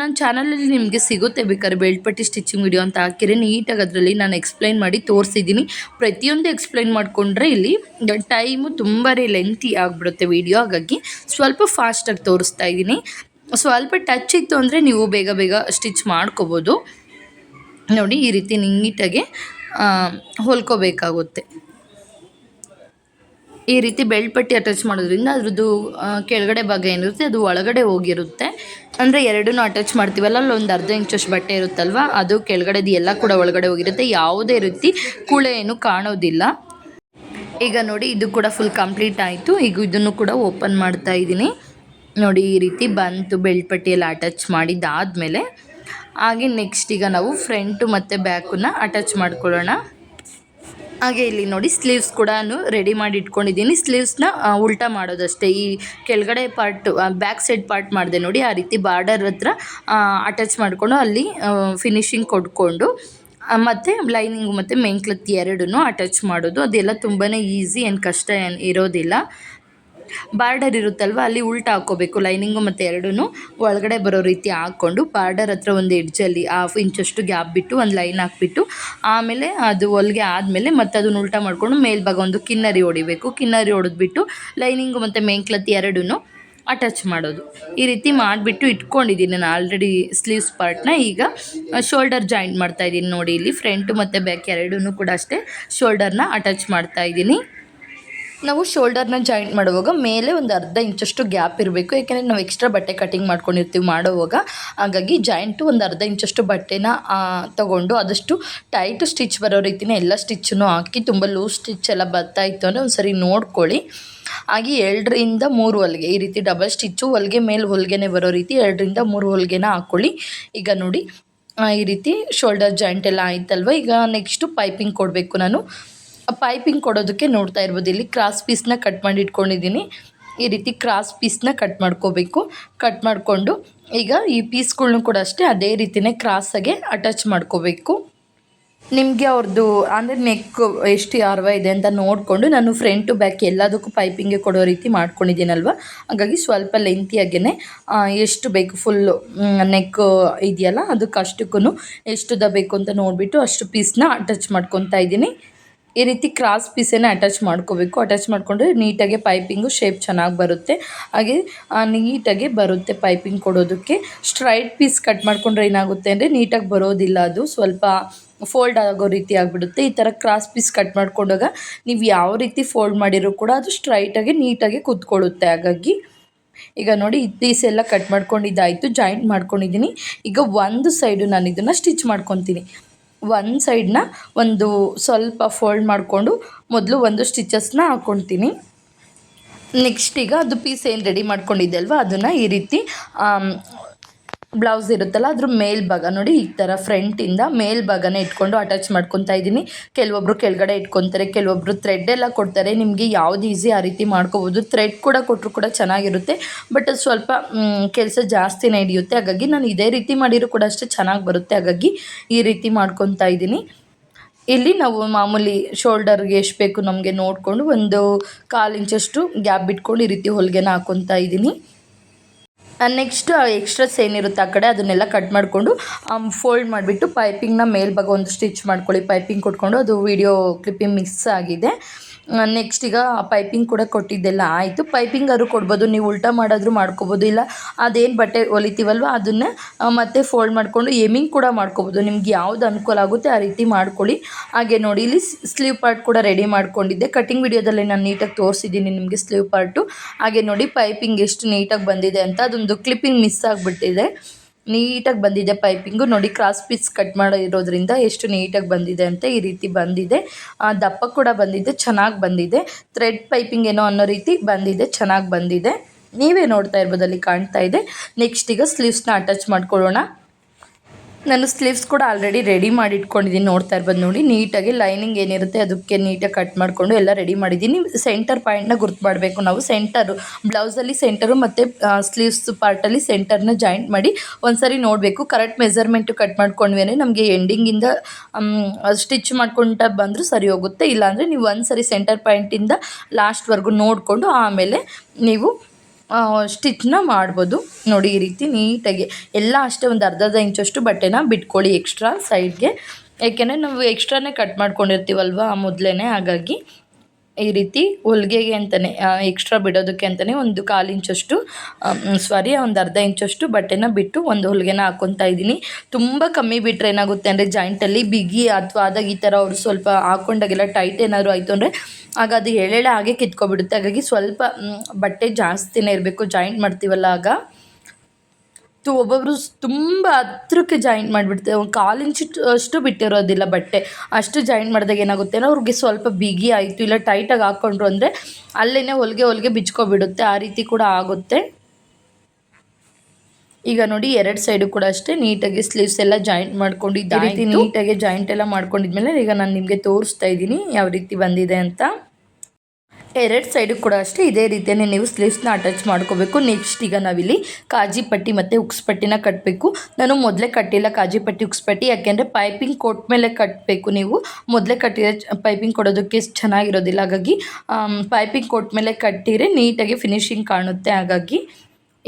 ನನ್ನ ಚಾನಲಲ್ಲಿ ನಿಮಗೆ ಸಿಗುತ್ತೆ ಬೇಕಾದ್ರೆ ಬೆಳ್ಪಟ್ಟಿ ಸ್ಟಿಚಿಂಗ್ ವಿಡಿಯೋ ಅಂತ ಹಾಕಿರಿ ನೀಟಾಗಿ ಅದರಲ್ಲಿ ನಾನು ಎಕ್ಸ್ಪ್ಲೈನ್ ಮಾಡಿ ತೋರಿಸಿದ್ದೀನಿ. ಪ್ರತಿಯೊಂದು ಎಕ್ಸ್ಪ್ಲೈನ್ ಮಾಡಿಕೊಂಡ್ರೆ ಇಲ್ಲಿ ಟೈಮು ತುಂಬಾ ಲೆಂತಿ ಆಗಿಬಿಡುತ್ತೆ ವಿಡಿಯೋ ಹಾಗಾಗಿ ಸ್ವಲ್ಪ ಫಾಸ್ಟಾಗಿ ತೋರಿಸ್ತಾ ಇದ್ದೀನಿ. ಸ್ವಲ್ಪ ಟಚ್ ಇತ್ತು ಅಂದರೆ ನೀವು ಬೇಗ ಬೇಗ ಸ್ಟಿಚ್ ಮಾಡ್ಕೋಬೋದು. ನೋಡಿ ಈ ರೀತಿ ನೀಟಾಗಿ ಹೊಲ್ಕೋಬೇಕಾಗುತ್ತೆ. ಈ ರೀತಿ ಬೆಳ್ಪಟ್ಟಿ ಅಟ್ಯಾಚ್ ಮಾಡೋದ್ರಿಂದ ಅದ್ರದ್ದು ಕೆಳಗಡೆ ಭಾಗ ಏನಿರುತ್ತೆ ಅದು ಒಳಗಡೆ ಹೋಗಿರುತ್ತೆ. ಅಂದರೆ ಎರಡೂ ಅಟ್ಯಾಚ್ ಮಾಡ್ತೀವಲ್ಲ, ಅಲ್ಲೊಂದು ಅರ್ಧ ಇಂಚಷ್ಟು ಬಟ್ಟೆ ಇರುತ್ತಲ್ವ, ಅದು ಕೆಳಗಡೆದು ಎಲ್ಲ ಕೂಡ ಒಳಗಡೆ ಹೋಗಿರುತ್ತೆ. ಯಾವುದೇ ರೀತಿ ಕೂಳೆ ಏನು ಕಾಣೋದಿಲ್ಲ. ಈಗ ನೋಡಿ, ಇದು ಕೂಡ ಫುಲ್ ಕಂಪ್ಲೀಟ್ ಆಯಿತು. ಈಗ ಇದನ್ನು ಕೂಡ ಓಪನ್ ಮಾಡ್ತಾ ಇದ್ದೀನಿ. ನೋಡಿ ಈ ರೀತಿ ಬಂತು ಬೆಳ್ಪಟ್ಟಿಯಲ್ಲಿ ಅಟ್ಯಾಚ್ ಮಾಡಿದ್ದಾದಮೇಲೆ, ಹಾಗೆ ನೆಕ್ಸ್ಟ್ ಈಗ ನಾವು ಫ್ರಂಟು ಮತ್ತು ಬ್ಯಾಕನ್ನು ಅಟ್ಯಾಚ್ ಮಾಡ್ಕೊಳ್ಳೋಣ. ಹಾಗೆ ಇಲ್ಲಿ ನೋಡಿ ಸ್ಲೀವ್ಸ್ ಕೂಡ ರೆಡಿ ಮಾಡಿ ಇಟ್ಕೊಂಡಿದ್ದೀನಿ ಸ್ಲೀವ್ಸ್ನ ಉಲ್ಟಾ ಮಾಡೋದಷ್ಟೇ. ಈ ಕೆಳಗಡೆ ಪಾರ್ಟ್ ಬ್ಯಾಕ್ ಸೈಡ್ ಪಾರ್ಟ್ ಮಾಡಿದೆ ನೋಡಿ, ಆ ರೀತಿ ಬಾರ್ಡರ್ ಹತ್ರ ಅಟ್ಯಾಚ್ ಮಾಡಿಕೊಂಡು ಅಲ್ಲಿ ಫಿನಿಶಿಂಗ್ ಕೊಡ್ಕೊಂಡು ಮತ್ತು ಲೈನಿಂಗು ಮತ್ತು ಮೇನ್ ಕ್ಲತ್ ಎರಡನ್ನೂ ಅಟ್ಯಾಚ್ ಮಾಡೋದು. ಅದೆಲ್ಲ ತುಂಬಾ ಈಸಿ ಏನು ಕಷ್ಟ ಏನು ಇರೋದಿಲ್ಲ. ಬಾರ್ಡರ್ ಇರುತ್ತಲ್ವ, ಅಲ್ಲಿ ಉಲ್ಟಾ ಹಾಕ್ಕೋಬೇಕು. ಲೈನಿಂಗು ಮತ್ತು ಎರಡೂ ಒಳಗಡೆ ಬರೋ ರೀತಿ ಹಾಕ್ಕೊಂಡು ಬಾರ್ಡರ್ ಹತ್ರ ಒಂದು ಎಡ್ಜಲ್ಲಿ ಹಾಫ್ ಇಂಚಷ್ಟು ಗ್ಯಾಪ್ ಬಿಟ್ಟು ಒಂದು ಲೈನ್ ಹಾಕ್ಬಿಟ್ಟು ಆಮೇಲೆ ಅದು ಹೊಲಿಗೆ ಆದಮೇಲೆ ಮತ್ತೆ ಅದನ್ನು ಉಲ್ಟಾ ಮಾಡಿಕೊಂಡು ಮೇಲ್ಭಾಗ ಒಂದು ಕಿನ್ನರಿ ಹೊಡಿಬೇಕು. ಕಿನ್ನರಿ ಹೊಡೆದ್ಬಿಟ್ಟು ಲೈನಿಂಗು ಮತ್ತು ಮೇಂಕ್ಲತ್ತಿ ಕ್ಲತ್ ಎರಡೂ ಅಟ್ಯಾಚ್ ಮಾಡೋದು. ಈ ರೀತಿ ಮಾಡಿಬಿಟ್ಟು ಇಟ್ಕೊಂಡಿದ್ದೀನಿ ನಾನು ಆಲ್ರೆಡಿ ಸ್ಲೀವ್ಸ್ ಪಾರ್ಟ್ನ ಈಗ ಶೋಲ್ಡರ್ ಜಾಯಿಂಟ್ ಮಾಡ್ತಾಯಿದ್ದೀನಿ ನೋಡಿ ಇಲ್ಲಿ ಫ್ರಂಟು ಮತ್ತು ಬ್ಯಾಕ್ ಎರಡೂ ಕೂಡ ಅಷ್ಟೇ ಶೋಲ್ಡರ್ನ ಅಟ್ಯಾಚ್ ಮಾಡ್ತಾ ಇದ್ದೀನಿ ನಾವು ಶೋಲ್ಡರ್ನ ಜಾಯಿಂಟ್ ಮಾಡುವಾಗ ಮೇಲೆ ಒಂದು ಅರ್ಧ ಇಂಚಷ್ಟು ಗ್ಯಾಪ್ ಇರಬೇಕು ಯಾಕೆಂದರೆ ನಾವು ಎಕ್ಸ್ಟ್ರಾ ಬಟ್ಟೆ ಕಟಿಂಗ್ ಮಾಡ್ಕೊಂಡಿರ್ತೀವಿ ಮಾಡುವಾಗ. ಹಾಗಾಗಿ ಜಾಯಿಂಟು ಒಂದು ಅರ್ಧ ಇಂಚಷ್ಟು ಬಟ್ಟೆನ ತೊಗೊಂಡು ಆದಷ್ಟು ಟೈಟ್ ಸ್ಟಿಚ್ ಬರೋ ರೀತಿನೇ ಎಲ್ಲ ಸ್ಟಿಚ್ಚನ್ನು ಹಾಕಿ, ತುಂಬ ಲೂಸ್ ಸ್ಟಿಚ್ ಎಲ್ಲ ಬರ್ತಾ ಇತ್ತು ಅಂದರೆ ಒಂದು ಸರಿ ನೋಡ್ಕೊಳ್ಳಿ. ಹಾಗೆ ಎರಡರಿಂದ ಮೂರು ಹೊಲಿಗೆ, ಈ ರೀತಿ ಡಬಲ್ ಸ್ಟಿಚ್ಚು ಹೊಲಿಗೆ ಮೇಲೆ ಹೊಲಿಗೆನೇ ಬರೋ ರೀತಿ ಎರಡರಿಂದ ಮೂರು ಹೊಲಿಗೆನ ಹಾಕ್ಕೊಳ್ಳಿ ಈಗ ನೋಡಿ ಈ ರೀತಿ ಶೋಲ್ಡರ್ ಜಾಯಿಂಟ್ ಎಲ್ಲ ಆಯ್ತಲ್ವ? ಈಗ ನೆಕ್ಸ್ಟು ಪೈಪಿಂಗ್ ಕೊಡಬೇಕು ನಾನು. ಪೈಪಿಂಗ್ ಕೊಡೋದಕ್ಕೆ ನೋಡ್ತಾ ಇರ್ಬೋದು. ಇಲ್ಲಿ ಕ್ರಾಸ್ ಪೀಸ್ನ ಕಟ್ ಮಾಡಿ ಇಟ್ಕೊಂಡಿದ್ದೀನಿ. ಈ ರೀತಿ ಕ್ರಾಸ್ ಪೀಸ್ನ ಕಟ್ ಮಾಡ್ಕೋಬೇಕು. ಕಟ್ ಮಾಡಿಕೊಂಡು ಈಗ ಈ ಪೀಸ್ಗಳ್ನು ಕೂಡ ಅಷ್ಟೇ ಅದೇ ರೀತಿನೇ ಕ್ರಾಸಾಗೆ ಅಟ್ಯಾಚ್ ಮಾಡ್ಕೋಬೇಕು. ನಿಮಗೆ ಅವ್ರದ್ದು ಅಂದರೆ ನೆಕ್ ಎಷ್ಟು ಯಾರ್ವ ಇದೆ ಅಂತ ನೋಡಿಕೊಂಡು ನಾನು ಫ್ರಂಟು ಬ್ಯಾಕ್ ಎಲ್ಲದಕ್ಕೂ ಪೈಪಿಂಗ್ಗೆ ಕೊಡೋ ರೀತಿ ಮಾಡ್ಕೊಂಡಿದ್ದೀನಲ್ವ? ಹಾಗಾಗಿ ಸ್ವಲ್ಪ ಲೆಂತಿಯಾಗೇ ಎಷ್ಟು ಬೇಕು ಫುಲ್ಲು ನೆಕ್ ಇದೆಯಲ್ಲ ಅದಕ್ಕೆ ಅಷ್ಟಕ್ಕೂ ಎಷ್ಟು ಉದ್ದ ಬೇಕು ಅಂತ ನೋಡಿಬಿಟ್ಟು ಅಷ್ಟು ಪೀಸ್ನ ಅಟ್ಯಾಚ್ ಮಾಡ್ಕೊತಾ ಇದ್ದೀನಿ. ಈ ರೀತಿ ಕ್ರಾಸ್ ಪೀಸನ್ನು ಅಟ್ಯಾಚ್ ಮಾಡ್ಕೋಬೇಕು. ಅಟ್ಯಾಚ್ ಮಾಡಿಕೊಂಡ್ರೆ ನೀಟಾಗಿ ಪೈಪಿಂಗು ಶೇಪ್ ಚೆನ್ನಾಗಿ ಬರುತ್ತೆ. ಹಾಗೆ ನೀಟಾಗೆ ಬರುತ್ತೆ ಪೈಪಿಂಗ್ ಕೊಡೋದಕ್ಕೆ. ಸ್ಟ್ರೈಟ್ ಪೀಸ್ ಕಟ್ ಮಾಡಿಕೊಂಡ್ರೆ ಏನಾಗುತ್ತೆ ಅಂದರೆ ನೀಟಾಗಿ ಬರೋದಿಲ್ಲ ಅದು. ಸ್ವಲ್ಪ ಫೋಲ್ಡ್ ಆಗೋ ರೀತಿ ಆಗಿಬಿಡುತ್ತೆ. ಈ ಥರ ಕ್ರಾಸ್ ಪೀಸ್ ಕಟ್ ಮಾಡ್ಕೊಂಡಾಗ ನೀವು ಯಾವ ರೀತಿ ಫೋಲ್ಡ್ ಮಾಡಿರೋ ಕೂಡ ಅದು ಸ್ಟ್ರೈಟಾಗಿ ನೀಟಾಗಿ ಕೂತ್ಕೊಳ್ಳುತ್ತೆ. ಹಾಗಾಗಿ, ಈಗ ನೋಡಿ ಪೀಸ್ ಎಲ್ಲ ಕಟ್ ಮಾಡ್ಕೊಂಡಿದ್ದಾಯಿತು. ಜಾಯಿಂಟ್ ಮಾಡ್ಕೊಂಡಿದ್ದೀನಿ. ಈಗ ಒಂದು ಸೈಡು ನಾನು ಇದನ್ನು ಸ್ಟಿಚ್ ಮಾಡ್ಕೊತೀನಿ. ಒಂದು ಸೈಡನ್ನ ಒಂದು ಸ್ವಲ್ಪ ಫೋಲ್ಡ್ ಮಾಡಿಕೊಂಡು ಮೊದಲು ಒಂದು ಸ್ಟಿಚಸ್ನ ಹಾಕ್ಕೊಳ್ತೀನಿ ನೆಕ್ಸ್ಟ್ ಈಗ ಅದು ಪೀಸ್ ಏನು ರೆಡಿ ಮಾಡ್ಕೊಂಡಿದ್ದೆ ಅಲ್ವಾ? ಅದನ್ನು ಈ ರೀತಿ ಬ್ಲೌಸ್ ಇರುತ್ತಲ್ಲ, ಅದ್ರ ಮೇಲ್ಭಾಗ ನೋಡಿ, ಈ ಥರ ಫ್ರಂಟಿಂದ ಮೇಲ್ಭಾಗನೇ ಇಟ್ಕೊಂಡು ಅಟ್ಯಾಚ್ ಮಾಡ್ಕೊತಾ ಇದ್ದೀನಿ. ಕೆಲವೊಬ್ರು ಕೆಳಗಡೆ ಇಟ್ಕೊತಾರೆ, ಕೆಲವೊಬ್ರು ಥ್ರೆಡ್ ಎಲ್ಲ ಕೊಡ್ತಾರೆ. ನಿಮಗೆ ಯಾವ್ದು ಈಸಿ ಆ ರೀತಿ ಮಾಡ್ಕೋಬೋದು. ಥ್ರೆಡ್ ಕೂಡ ಕೊಟ್ಟರು ಕೂಡ ಚೆನ್ನಾಗಿರುತ್ತೆ. ಬಟ್ ಅದು ಸ್ವಲ್ಪ ಕೆಲಸ ಜಾಸ್ತಿನೇ ಹಿಡಿಯುತ್ತೆ. ಹಾಗಾಗಿ ನಾನು ಇದೇ ರೀತಿ ಮಾಡಿರೋ ಕೂಡ ಅಷ್ಟೇ ಚೆನ್ನಾಗಿ ಬರುತ್ತೆ. ಹಾಗಾಗಿ ಈ ರೀತಿ ಮಾಡ್ಕೊತಾ ಇದ್ದೀನಿ. ಇಲ್ಲಿ ನಾವು ಮಾಮೂಲಿ ಶೋಲ್ಡರ್ಗೆ ಎಷ್ಟು ಬೇಕು ನಮಗೆ ನೋಡಿಕೊಂಡು ಒಂದು ಕಾಲು ಇಂಚಷ್ಟು ಗ್ಯಾಪ್ ಬಿಟ್ಕೊಂಡು ಈ ರೀತಿ ಹೊಲಿಗೆನ ಹಾಕ್ಕೊತಾ ಇದ್ದೀನಿ. ನೆಕ್ಸ್ಟ್ ಎಕ್ಸ್ಟ್ರಾಸ್ ಏನಿರುತ್ತೆ ಆ ಕಡೆ, ಅದನ್ನೆಲ್ಲ ಕಟ್ ಮಾಡಿಕೊಂಡು ಫೋಲ್ಡ್ ಮಾಡಿಬಿಟ್ಟು ಪೈಪಿಂಗ್ನ ಮೇಲ್ಭಾಗ ಒಂದು ಸ್ಟಿಚ್ ಮಾಡ್ಕೊಳ್ಳಿ. ಪೈಪಿಂಗ್ ಕೊಟ್ಕೊಂಡು ಅದು ವಿಡಿಯೋ ಕ್ಲಿಪ್ಪಿಂಗ್ ಮಿಸ್ ಆಗಿದೆ. ನೆಕ್ಸ್ಟ್ ಈಗ ಪೈಪಿಂಗ್ ಕೂಡ ಕೊಟ್ಟಿದ್ದೆಲ್ಲ ಆಯಿತು. ಪೈಪಿಂಗ್ ಆದ್ರೂ ಕೊಡ್ಬೋದು. ನೀವು ಉಲ್ಟಾ ಮಾಡಾದರೂ ಮಾಡ್ಕೋಬೋದು. ಇಲ್ಲ, ಅದೇನು ಬಟ್ಟೆ ಹೊಲಿತೀವಲ್ವ ಅದನ್ನು ಮತ್ತೆ ಫೋಲ್ಡ್ ಮಾಡಿಕೊಂಡು ಎಮಿಂಗ್ ಕೂಡ ಮಾಡ್ಕೋಬೋದು. ನಿಮ್ಗೆ ಯಾವ್ದು ಅನುಕೂಲ ಆಗುತ್ತೆ ಆ ರೀತಿ ಮಾಡ್ಕೊಳ್ಳಿ. ಹಾಗೆ ನೋಡಿ, ಇಲ್ಲಿ ಸ್ಲೀವ್ ಪಾರ್ಟ್ ಕೂಡ ರೆಡಿ ಮಾಡ್ಕೊಂಡಿದ್ದೆ. ಕಟಿಂಗ್ ವಿಡಿಯೋದಲ್ಲಿ ನಾನು ನೀಟಾಗಿ ತೋರಿಸಿದ್ದೀನಿ ನಿಮಗೆ ಸ್ಲೀವ್ ಪಾರ್ಟು ಹಾಗೆ ನೋಡಿ ಪೈಪಿಂಗ್ ಎಷ್ಟು ನೀಟಾಗಿ ಬಂದಿದೆ ಅಂತ. ಅದೊಂದು ಕ್ಲಿಪ್ಪಿಂಗ್ ಮಿಸ್ ಆಗಿಬಿಟ್ಟಿದೆ. ನೀಟಾಗಿ ಬಂದಿದೆ ಪೈಪಿಂಗು. ನೋಡಿ, ಕ್ರಾಸ್ ಪೀಸ್ ಕಟ್ ಮಾಡಿರೋದ್ರಿಂದ ಎಷ್ಟು ನೀಟಾಗಿ ಬಂದಿದೆ ಅಂತ ಈ ರೀತಿ ಬಂದಿದೆ. ದಪ್ಪ ಕೂಡ ಬಂದಿದೆ, ಚೆನ್ನಾಗಿ ಬಂದಿದೆ. ಥ್ರೆಡ್ ಪೈಪಿಂಗ್ ಏನೋ ಅನ್ನೋ ರೀತಿ ಬಂದಿದೆ, ಚೆನ್ನಾಗಿ ಬಂದಿದೆ. ನೀವೇ ನೋಡ್ತಾ ಇರ್ಬೋದಲ್ಲಿ ಕಾಣ್ತಾ ಇದೆ. ನೆಕ್ಸ್ಟ್ ಈಗ ಸ್ಲೀವ್ಸ್ನ ಅಟ್ಯಾಚ್ ಮಾಡ್ಕೊಳ್ಳೋಣ. ನಾನು ಸ್ಲೀವ್ಸ್ ಕೂಡ ಆಲ್ರೆಡಿ ರೆಡಿ ಮಾಡಿ ಇಟ್ಕೊಂಡಿದ್ದೀನಿ ನೋಡ್ತಾ ಇರ್ಬೋದು ನೋಡಿ. ನೀಟಾಗಿ ಲೈನಿಂಗ್ ಏನಿರುತ್ತೆ ಅದಕ್ಕೆ ನೀಟಾಗಿ ಕಟ್ ಮಾಡಿಕೊಂಡು ಎಲ್ಲ ರೆಡಿ ಮಾಡಿದ್ದೀನಿ. ಸೆಂಟರ್ ಪಾಯಿಂಟ್ನ ಗುರ್ತು ಮಾಡಬೇಕು ನಾವು. ಸೆಂಟರು ಬ್ಲೌಸಲ್ಲಿ ಸೆಂಟರು ಮತ್ತು ಸ್ಲೀವ್ಸ್ ಪಾರ್ಟಲ್ಲಿ ಸೆಂಟರ್ನ ಜಾಯಿಂಟ್ ಮಾಡಿ ಒಂದ್ಸರಿ ನೋಡಬೇಕು. ಕರೆಕ್ಟ್ ಮೆಸರ್ಮೆಂಟು ಕಟ್ ಮಾಡ್ಕೊಂಡ್ವಿ ನಮಗೆ ಎಂಡಿಂಗಿಂದ ಸ್ಟಿಚ್ ಮಾಡ್ಕೊಂತ ಬಂದರೂ ಸರಿ ಹೋಗುತ್ತೆ. ಇಲ್ಲಾಂದರೆ ನೀವು ಒಂದ್ಸರಿ ಸೆಂಟರ್ ಪಾಯಿಂಟಿಂದ ಲಾಸ್ಟ್ವರೆಗೂ ನೋಡಿಕೊಂಡು ಆಮೇಲೆ ನೀವು ಸ್ಟಿಚ್ನ ಮಾಡ್ಬೋದು. ನೋಡಿ, ಈ ರೀತಿ ನೀಟಾಗಿ ಎಲ್ಲ ಅಷ್ಟೇ ಒಂದು ಅರ್ಧ ಅರ್ಧ ಇಂಚಷ್ಟು ಬಟ್ಟೆನ ಬಿಟ್ಕೊಳ್ಳಿ ಎಕ್ಸ್ಟ್ರಾ ಸೈಡ್ಗೆ. ಏಕೆಂದರೆ ನಾವು ಎಕ್ಸ್ಟ್ರಾನೇ ಕಟ್ ಮಾಡ್ಕೊಂಡಿರ್ತೀವಲ್ವ ಮೊದಲೇ ಹಾಗಾಗಿ ಈ ರೀತಿ ಹೊಲಿಗೆಗೆ ಅಂತಲೇ ಎಕ್ಸ್ಟ್ರಾ ಬಿಡೋದಕ್ಕೆ ಅಂತಲೇ ಒಂದು ಕಾಲು ಇಂಚಷ್ಟು ಸಾರಿ ಒಂದು ಅರ್ಧ ಇಂಚಷ್ಟು ಬಟ್ಟೆನ ಬಿಟ್ಟು ಒಂದು ಹೊಲಿಗೆನ ಹಾಕ್ಕೊತಾ ಇದ್ದೀನಿ. ತುಂಬ ಕಮ್ಮಿ ಬಿಟ್ಟರೆ ಏನಾಗುತ್ತೆ ಅಂದರೆ ಜಾಯಿಂಟಲ್ಲಿ ಬಿಗಿ ಅಥವಾ ಆದಾಗ ಈ ಥರ ಅವರು ಸ್ವಲ್ಪ ಹಾಕ್ಕೊಂಡಾಗೆಲ್ಲ ಟೈಟ್ ಏನಾದರೂ ಆಯಿತು ಅಂದರೆ ಆಗ ಅದು ಎಳೆಳೆ ಹಾಗೆ ಕಿತ್ಕೊಬಿಡುತ್ತೆ. ಹಾಗಾಗಿ ಸ್ವಲ್ಪ ಬಟ್ಟೆ ಜಾಸ್ತಿನೇ ಇರಬೇಕು ಜಾಯಿಂಟ್ ಮಾಡ್ತೀವಲ್ಲ ಆಗ. ಒಬ್ಬೊಬ್ಬರು ತುಂಬ ಹತ್ರಕ್ಕೆ ಜಾಯಿಂಟ್ ಮಾಡಿಬಿಡ್ತಾರೆ ಒಂದು ಕಾಲು ಇಂಚು ಅಷ್ಟು ಬಿಟ್ಟಿರೋದಿಲ್ಲ ಬಟ್ಟೆ. ಅಷ್ಟು ಜಾಯಿಂಟ್ ಮಾಡಿದಾಗ ಏನಾಗುತ್ತೆ ಅಂದರೆ ಅವ್ರಿಗೆ ಸ್ವಲ್ಪ ಬಿಗಿ ಆಯಿತು. ಇಲ್ಲ ಟೈಟಾಗಿ ಹಾಕ್ಕೊಂಡ್ರು ಅಂದರೆ ಅಲ್ಲೇ ಹೊಲಿಗೆ ಹೊಲಿಗೆ ಬಿಚ್ಕೊಬಿಡುತ್ತೆ. ಆ ರೀತಿ ಕೂಡ ಆಗುತ್ತೆ. ಈಗ ನೋಡಿ ಎರಡು ಸೈಡು ಕೂಡ ಅಷ್ಟೇ ನೀಟಾಗಿ ಸ್ಲೀವ್ಸ್ ಎಲ್ಲ ಜಾಯಿಂಟ್ ಮಾಡ್ಕೊಂಡಿದ್ದೆ ಈ ರೀತಿ ನೀಟಾಗಿ ಜಾಯಿಂಟ್ ಎಲ್ಲ ಮಾಡ್ಕೊಂಡಿದ್ಮೇಲೆ ಈಗ ನಾನು ನಿಮಗೆ ತೋರಿಸ್ತಾ ಇದ್ದೀನಿ ಯಾವ ರೀತಿ ಬಂದಿದೆ ಅಂತ. ಎರಡು ಸೈಡು ಕೂಡ ಅಷ್ಟೇ ಇದೇ ರೀತಿಯೇ ನೀವು ಸ್ಲೀವ್ಸ್ನ ಅಟ್ಯಾಚ್ ಮಾಡ್ಕೋಬೇಕು. ನೆಕ್ಸ್ಟ್ ಈಗ ನಾವಿಲ್ಲಿ ಕಾಜಿ ಪಟ್ಟಿ ಮತ್ತು ಉಕ್ಸ್ ಪಟ್ಟಿನ ಕಟ್ಟಬೇಕು ನಾನು ಮೊದಲೇ ಕಟ್ಟಿಲ್ಲ ಕಾಜಿ ಪಟ್ಟಿ, ಉಕ್ಸ್ ಪಟ್ಟಿ. ಯಾಕೆಂದರೆ ಪೈಪಿಂಗ್ ಕೊಟ್ಟ ಮೇಲೆ ಕಟ್ಟಬೇಕು ನೀವು. ಮೊದಲೇ ಕಟ್ಟಿರೋ ಪೈಪಿಂಗ್ ಕೊಡೋದಕ್ಕೆ ಚೆನ್ನಾಗಿರೋದಿಲ್ಲ. ಹಾಗಾಗಿ ಪೈಪಿಂಗ್ ಕೊಟ್ಟ ಮೇಲೆ ಕಟ್ಟಿದರೆ ನೀಟಾಗಿ ಫಿನಿಶಿಂಗ್ ಕಾಣುತ್ತೆ. ಹಾಗಾಗಿ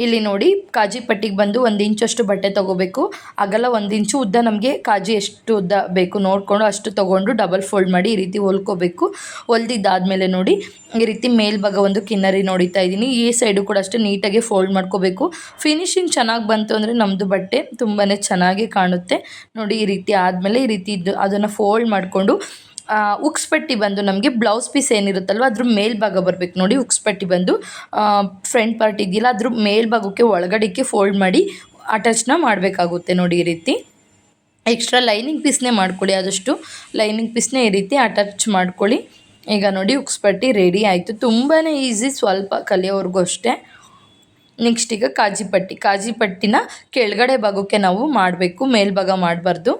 ಇಲ್ಲಿ ನೋಡಿ, ಕಾಜಿ ಪಟ್ಟಿಗೆ ಬಂದು ಒಂದು ಇಂಚಷ್ಟು ಬಟ್ಟೆ ತೊಗೋಬೇಕು. ಅಗಲ ಒಂದು ಇಂಚು ಉದ್ದ ನಮಗೆ ಕಾಜಿ ಎಷ್ಟು ಉದ್ದ ಬೇಕು ನೋಡಿಕೊಂಡು ಅಷ್ಟು ತೊಗೊಂಡು ಡಬಲ್ ಫೋಲ್ಡ್ ಮಾಡಿ ಈ ರೀತಿ ಹೊಲ್ಕೋಬೇಕು. ಹೊಲ್ದಿದ್ದಾದಮೇಲೆ ನೋಡಿ, ಈ ರೀತಿ ಮೇಲ್ಭಾಗ ಒಂದು ಕಿನ್ನರಿ ನೋಡಿತಾ ಇದ್ದೀನಿ. ಈ ಸೈಡು ಕೂಡ ಅಷ್ಟೇ ನೀಟಾಗಿ ಫೋಲ್ಡ್ ಮಾಡ್ಕೋಬೇಕು. ಫಿನಿಶಿಂಗ್ ಚೆನ್ನಾಗಿ ಬಂತು ಅಂದರೆ ನಮ್ಮದು ಬಟ್ಟೆ ತುಂಬಾ ಚೆನ್ನಾಗಿ ಕಾಣುತ್ತೆ. ನೋಡಿ, ಈ ರೀತಿ ಆದಮೇಲೆ ಈ ರೀತಿ ಇದ್ದು ಅದನ್ನು ಫೋಲ್ಡ್ ಮಾಡಿಕೊಂಡು ಉಕ್ಸ್ ಪಟ್ಟಿ ಬಂದು ನಮಗೆ ಬ್ಲೌಸ್ ಪೀಸ್ ಏನಿರುತ್ತಲ್ವ, ಅದ್ರ ಮೇಲ್ಭಾಗ ಬರಬೇಕು ನೋಡಿ ಉಕ್ಸ್ಪಟ್ಟಿ ಬಂದು. ಫ್ರಂಟ್ ಪಾರ್ಟ್ ಇದೆಯಲ್ಲ ಅದ್ರ ಮೇಲ್ಭಾಗಕ್ಕೆ ಒಳಗಡೆಗೆ ಫೋಲ್ಡ್ ಮಾಡಿ ಅಟ್ಯಾಚ್ನ ಮಾಡಬೇಕಾಗುತ್ತೆ ನೋಡಿ ಈ ರೀತಿ. ಎಕ್ಸ್ಟ್ರಾ ಲೈನಿಂಗ್ ಪೀಸ್ನೇ ಮಾಡ್ಕೊಳ್ಳಿ, ಆದಷ್ಟು ಲೈನಿಂಗ್ ಪೀಸ್ನೇ ಈ ರೀತಿ ಅಟ್ಯಾಚ್ ಮಾಡ್ಕೊಳ್ಳಿ. ಈಗ ನೋಡಿ ಉಕ್ಸ್ಪಟ್ಟಿ ರೆಡಿ ಆಯಿತು. ತುಂಬಾ ಈಸಿ ಸ್ವಲ್ಪ ಕಲಿಯೋವರೆಗೂ ಅಷ್ಟೇ. ನೆಕ್ಸ್ಟ್ ಈಗ ಕಾಜಿಪಟ್ಟಿ ಕಾಜಿಪಟ್ಟಿನ ಕಾಜಿ ಪಟ್ಟಿನ ಕೆಳಗಡೆ ಭಾಗಕ್ಕೆ ನಾವು ಮಾಡಬೇಕು, ಮೇಲ್ಭಾಗ ಮಾಡಬಾರ್ದು.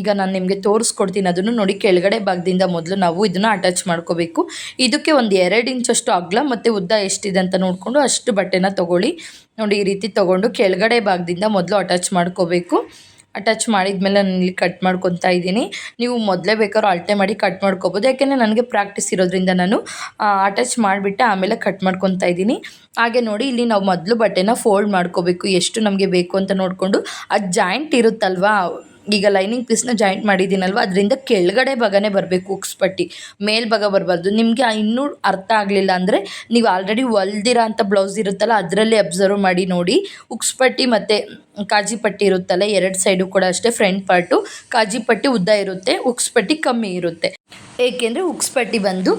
ಈಗ ನಾನು ನಿಮಗೆ ತೋರಿಸ್ಕೊಡ್ತೀನಿ, ಅದನ್ನು ನೋಡಿ ಕೆಳಗಡೆ ಭಾಗದಿಂದ ಮೊದಲು ನಾವು ಇದನ್ನು ಅಟ್ಯಾಚ್ ಮಾಡ್ಕೋಬೇಕು. ಇದಕ್ಕೆ ಒಂದು ಎರಡು ಇಂಚಷ್ಟು ಅಗಲ ಮತ್ತು ಉದ್ದ ಎಷ್ಟಿದೆ ಅಂತ ನೋಡಿಕೊಂಡು ಅಷ್ಟು ಬಟ್ಟೆನ ತೊಗೊಳ್ಳಿ. ನೋಡಿ, ಈ ರೀತಿ ತೊಗೊಂಡು ಕೆಳಗಡೆ ಭಾಗದಿಂದ ಮೊದಲು ಅಟ್ಯಾಚ್ ಮಾಡ್ಕೋಬೇಕು. ಅಟ್ಯಾಚ್ ಮಾಡಿದ್ಮೇಲೆ ನಾನು ಇಲ್ಲಿ ಕಟ್ ಮಾಡ್ಕೊತಾ ಇದ್ದೀನಿ. ನೀವು ಮೊದಲೇ ಬೇಕಾದ್ರೂ ಅಳತೆ ಮಾಡಿ ಕಟ್ ಮಾಡ್ಕೋಬೋದು. ಯಾಕೆಂದರೆ ನನಗೆ ಪ್ರಾಕ್ಟೀಸ್ ಇರೋದ್ರಿಂದ ನಾನು ಅಟ್ಯಾಚ್ ಮಾಡಿಬಿಟ್ಟು ಆಮೇಲೆ ಕಟ್ ಮಾಡ್ಕೊತಾ ಇದ್ದೀನಿ. ಹಾಗೆ ನೋಡಿ, ಇಲ್ಲಿ ನಾವು ಮೊದಲು ಬಟ್ಟೆನ ಫೋಲ್ಡ್ ಮಾಡ್ಕೋಬೇಕು. ಎಷ್ಟು ನಮಗೆ ಬೇಕು ಅಂತ ನೋಡಿಕೊಂಡು ಅದು ಜಾಯಿಂಟ್ ಇರುತ್ತಲ್ವಾ ಈಗ ಲೈನಿಂಗ್ ಪೀಸ್ನ ಜಾಯಿಂಟ್ ಮಾಡಿದ್ದೀನಲ್ವ? ಅದರಿಂದ ಕೆಳಗಡೆ ಭಾಗನೇ ಬರಬೇಕು ಉಕ್ಸ್ಪಟ್ಟಿ ಮೇಲ್ಭಾಗ ಬರಬಾರ್ದು. ನಿಮಗೆ ಇನ್ನೂ ಅರ್ಥ ಆಗಲಿಲ್ಲ ಅಂದರೆ ನೀವು ಆಲ್ರೆಡಿ ಹೊಲ್ದಿರೋ ಅಂಥ ಬ್ಲೌಸ್ ಇರುತ್ತಲ್ಲ, ಅದರಲ್ಲೇ ಅಬ್ಸರ್ವ್ ಮಾಡಿ ನೋಡಿ. ಉಕ್ಸ್ಪಟ್ಟಿ ಮತ್ತು ಕಾಜಿ ಪಟ್ಟಿ ಇರುತ್ತಲ್ಲ, ಎರಡು ಸೈಡು ಕೂಡ ಅಷ್ಟೇ ಫ್ರಂಟ್ ಪಾರ್ಟು ಕಾಜಿ ಪಟ್ಟಿ ಉದ್ದ ಇರುತ್ತೆ ಉಕ್ಸ್ಪಟ್ಟಿ ಕಮ್ಮಿ ಇರುತ್ತೆ. ಏಕೆಂದರೆ ಉಕ್ಸ್ಪಟ್ಟಿ ಬಂದು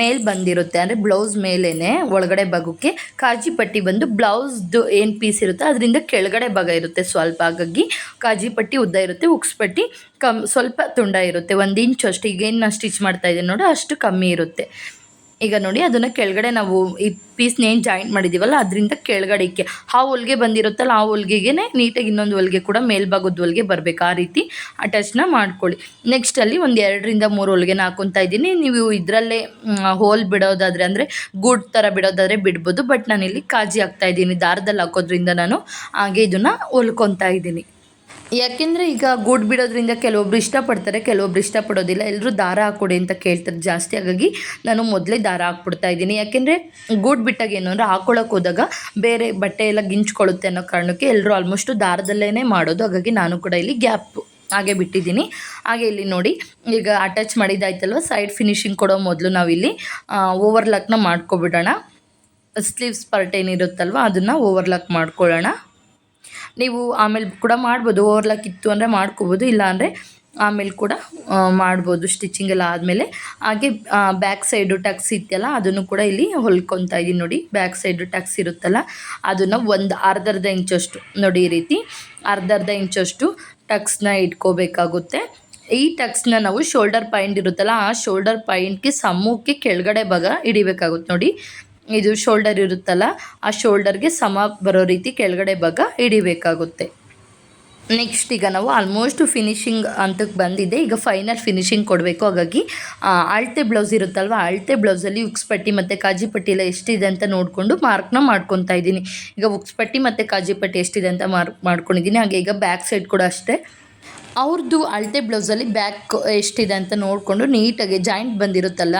ಮೇಲೆ ಬಂದಿರುತ್ತೆ. ಅಂದರೆ ಬ್ಲೌಸ್ ಮೇಲೇ ಒಳಗಡೆ ಭಾಗಕ್ಕೆ ಕಾಜಿ ಪಟ್ಟಿ ಬಂದು ಬ್ಲೌಸ್ದು ಏನು ಪೀಸ್ ಇರುತ್ತೆ ಅದರಿಂದ ಕೆಳಗಡೆ ಭಾಗ ಇರುತ್ತೆ ಸ್ವಲ್ಪ ಹಾಗಾಗಿ. ಕಾಜಿ ಪಟ್ಟಿ ಉದ್ದ ಇರುತ್ತೆ ಉಕ್ಸ್ಪಟ್ಟಿ ಕಮ್, ಸ್ವಲ್ಪ ತುಂಡ ಇರುತ್ತೆ. ಒಂದು ಇಂಚು ಅಷ್ಟು. ಈಗೇನು ನಾನು ಸ್ಟಿಚ್ ಮಾಡ್ತಾ ಇದ್ದೀನಿ ನೋಡಿ, ಅಷ್ಟು ಕಮ್ಮಿ ಇರುತ್ತೆ. ಈಗ ನೋಡಿ ಅದನ್ನು ಕೆಳಗಡೆ ನಾವು ಈ ಪೀಸ್ನ ಏನು ಜಾಯಿಂಟ್ ಮಾಡಿದ್ದೀವಲ್ಲ ಅದರಿಂದ ಕೆಳಗಡೆಗೆ ಆ ಹೊಲಿಗೆ ಬಂದಿರುತ್ತಲ್ಲ, ಆ ಹೊಲಿಗೆಗೆ ನೀಟಾಗಿ ಇನ್ನೊಂದು ಹೊಲಿಗೆ ಕೂಡ ಮೇಲ್ಭಾಗದ ಹೊಲಿಗೆ ಬರಬೇಕು. ಆ ರೀತಿ ಅಟ್ಯಾಚ್ನ ಮಾಡ್ಕೊಳ್ಳಿ. ನೆಕ್ಸ್ಟಲ್ಲಿ ಒಂದು ಎರಡರಿಂದ ಮೂರು ಹೊಲಿಗೆನ ಹಾಕ್ಕೊತಾ ಇದ್ದೀನಿ. ನೀವು ಇದರಲ್ಲೇ ಹೋಲ್ ಬಿಡೋದಾದರೆ ಅಂದರೆ ಗೂಡ್ ಥರ ಬಿಡೋದಾದರೆ ಬಿಡ್ಬೋದು. ಬಟ್ ನಾನಿಲ್ಲಿ ಕಾಜಿ ಹಾಕ್ತಾ ಇದ್ದೀನಿ. ದಾರದಲ್ಲಿ ಹಾಕೋದ್ರಿಂದ ನಾನು ಹಾಗೆ ಇದನ್ನು ಹೊಲ್ಕೊತಾ ಇದ್ದೀನಿ. ಯಾಕೆಂದರೆ ಈಗ ಗೂಡು ಬಿಡೋದ್ರಿಂದ ಕೆಲವೊಬ್ರು ಇಷ್ಟಪಡ್ತಾರೆ, ಕೆಲವೊಬ್ರು ಇಷ್ಟಪಡೋದಿಲ್ಲ. ಎಲ್ಲರೂ ದಾರ ಹಾಕ್ಕೊಡಿ ಅಂತ ಕೇಳ್ತಾರೆ ಜಾಸ್ತಿ. ಹಾಗಾಗಿ ನಾನು ಮೊದಲೇ ದಾರ ಹಾಕ್ಬಿಡ್ತಾ ಇದ್ದೀನಿ. ಯಾಕೆಂದರೆ ಗೂಡು ಬಿಟ್ಟಾಗ ಏನು ಅಂದರೆ ಹಾಕ್ಕೊಳಕ್ಕೆ ಹೋದಾಗ ಬೇರೆ ಬಟ್ಟೆ ಎಲ್ಲ ಗಿಂಚ್ಕೊಳ್ಳುತ್ತೆ ಅನ್ನೋ ಕಾರಣಕ್ಕೆ ಎಲ್ಲರೂ ಆಲ್ಮೋಸ್ಟು ದಾರದಲ್ಲೇ ಮಾಡೋದು. ಹಾಗಾಗಿ ನಾನು ಕೂಡ ಇಲ್ಲಿ ಗ್ಯಾಪ್ ಹಾಗೆ ಬಿಟ್ಟಿದ್ದೀನಿ. ಹಾಗೆ ಇಲ್ಲಿ ನೋಡಿ, ಈಗ ಅಟ್ಯಾಚ್ ಮಾಡಿದ್ದಾಯ್ತಲ್ವ? ಸೈಡ್ ಫಿನಿಶಿಂಗ್ ಕೊಡೋ ಮೊದಲು ನಾವಿಲ್ಲಿ ಓವರ್ಲಾಕ್ನ ಮಾಡ್ಕೊಬಿಡೋಣ. ಸ್ಲೀವ್ಸ್ ಪಾರ್ಟ್ ಏನಿರುತ್ತಲ್ವ, ಅದನ್ನು ಓವರ್ಲಾಕ್ ಮಾಡ್ಕೊಳ್ಳೋಣ. ನೀವು ಆಮೇಲೆ ಕೂಡ ಮಾಡ್ಬೋದು, ಓವರ್ಲಾಕ್ ಇತ್ತು ಅಂದರೆ ಮಾಡ್ಕೋಬೋದು, ಇಲ್ಲ ಅಂದರೆ ಆಮೇಲೆ ಕೂಡ ಮಾಡ್ಬೋದು ಸ್ಟಿಚಿಂಗ್ ಎಲ್ಲ ಆದಮೇಲೆ. ಹಾಗೆ ಬ್ಯಾಕ್ ಸೈಡು ಟಕ್ಸ್ ಇತ್ತಲ್ಲ, ಅದನ್ನು ಕೂಡ ಇಲ್ಲಿ ಹೊಲ್ಕೊತಾ ಇದ್ದೀನಿ ನೋಡಿ. ಬ್ಯಾಕ್ ಸೈಡು ಟಕ್ಸ್ ಇರುತ್ತಲ್ಲ, ಅದನ್ನು ಒಂದು ಅರ್ಧ ಅರ್ಧ ಇಂಚಷ್ಟು, ನೋಡಿ ಈ ರೀತಿ ಅರ್ಧ ಅರ್ಧ ಇಂಚಷ್ಟು ಟಕ್ಸ್ನ ಇಟ್ಕೋಬೇಕಾಗುತ್ತೆ. ಈ ಟಕ್ಸ್ನ ನಾವು ಶೋಲ್ಡರ್ ಪಾಯಿಂಟ್ ಇರುತ್ತಲ್ಲ, ಆ ಶೋಲ್ಡರ್ ಪಾಯಿಂಟ್ಗೆ ಸಮೂಹಕ್ಕೆ ಕೆಳಗಡೆ ಭಾಗ ಹಿಡಿಬೇಕಾಗುತ್ತೆ ನೋಡಿ. ಇದು ಶೋಲ್ಡರ್ ಇರುತ್ತಲ್ಲ, ಆ ಶೋಲ್ಡರ್ಗೆ ಸಮ ಬರೋ ರೀತಿ ಕೆಳಗಡೆ ಭಾಗ ಹಿಡಿಬೇಕಾಗುತ್ತೆ. ನೆಕ್ಸ್ಟ್ ಈಗ ನಾವು ಆಲ್ಮೋಸ್ಟ್ ಫಿನಿಶಿಂಗ್ ಅಂತಕ್ಕೆ ಬಂದಿದೆ. ಈಗ ಫೈನಲ್ ಫಿನಿಶಿಂಗ್ ಕೊಡಬೇಕು. ಹಾಗಾಗಿ ಅಳತೆ ಬ್ಲೌಸ್ ಇರುತ್ತಲ್ವ ಅಳತೆ ಬ್ಲೌಸಲ್ಲಿ ಉಕ್ಸ್ಪಟ್ಟಿ ಮತ್ತು ಕಾಜಿ ಪಟ್ಟಿ ಎಲ್ಲ ಎಷ್ಟಿದೆ ಅಂತ ನೋಡಿಕೊಂಡು ಮಾರ್ಕ್ನ ಮಾಡ್ಕೊತಾ ಇದ್ದೀನಿ. ಈಗ ಉಕ್ಸ್ ಪಟ್ಟಿ ಮತ್ತು ಕಾಜಿ ಪಟ್ಟಿ ಎಷ್ಟಿದೆ ಅಂತ ಮಾರ್ಕ್ ಮಾಡ್ಕೊಂಡಿದ್ದೀನಿ. ಹಾಗೆ ಈಗ ಬ್ಯಾಕ್ ಸೈಡ್ ಕೂಡ ಅಷ್ಟೇ. ಅವ್ರದ್ದು ಅಳತೆ ಬ್ಲೌಸಲ್ಲಿ ಬ್ಯಾಕ್ ಎಷ್ಟಿದೆ ಅಂತ ನೋಡಿಕೊಂಡು ನೀಟಾಗಿ ಜಾಯಿಂಟ್ ಬಂದಿರುತ್ತಲ್ಲ